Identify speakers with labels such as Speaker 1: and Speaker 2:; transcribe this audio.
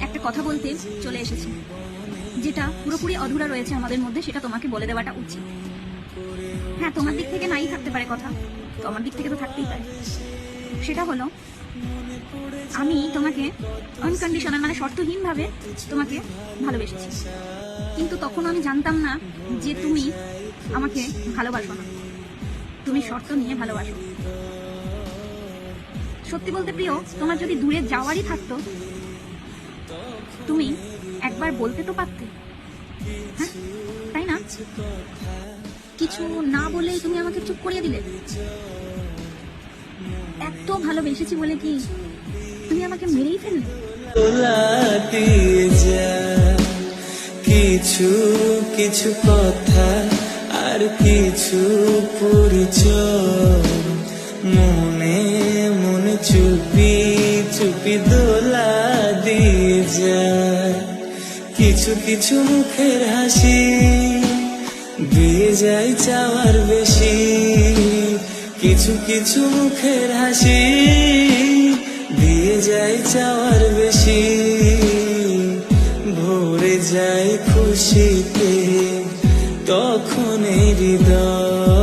Speaker 1: একটা কথা বলতে চলে এসেছি। যেটা পুরোপুরি অধুরা রয়েছে আমাদের মধ্যে, সেটা তোমাকে বলে দেওয়াটা উচিত। হ্যাঁ তোমার দিক থেকে নাই থাকতে পারে কথা। তো আমার দিক থেকে তো থাকতেই পারে। সেটা হলো, আমি তোমাকে আনকন্ডিশনাল মানে শর্তহীনভাবে তোমাকে ভালোবেসেছি। কিন্তু তখন আমি জানতাম না যে তুমি আমাকে ভালোবাসো না। তুমি শর্ত নিয়ে ভালোবাসো। সত্যি বলতে প্রিয়, তোমার যদি দূরে যাওয়ারই থাকতো তুমি একবার বলতে তো পারতে। হ্যাঁ? তাই না? কিছু না বলেই তুমি আমাকে চুপ করিয়ে দিলে? এত ভালোবেসেছি বলে কি তুমি আমাকে মেরেই ফেললে?
Speaker 2: কিছু কিছু কথা আর কিছু পরিচয়। মনে মনে চুপি চুপি দোলা দিয়ে যা কিছু কিছু মুখের হাসি দিয়ে যায় চাওয়ার বেশি। কিছু কিছু মুখের হাসি দিয়ে যায় চাওয়ার বেশি। ভরে যায় খুশিতে তখন হৃদয়।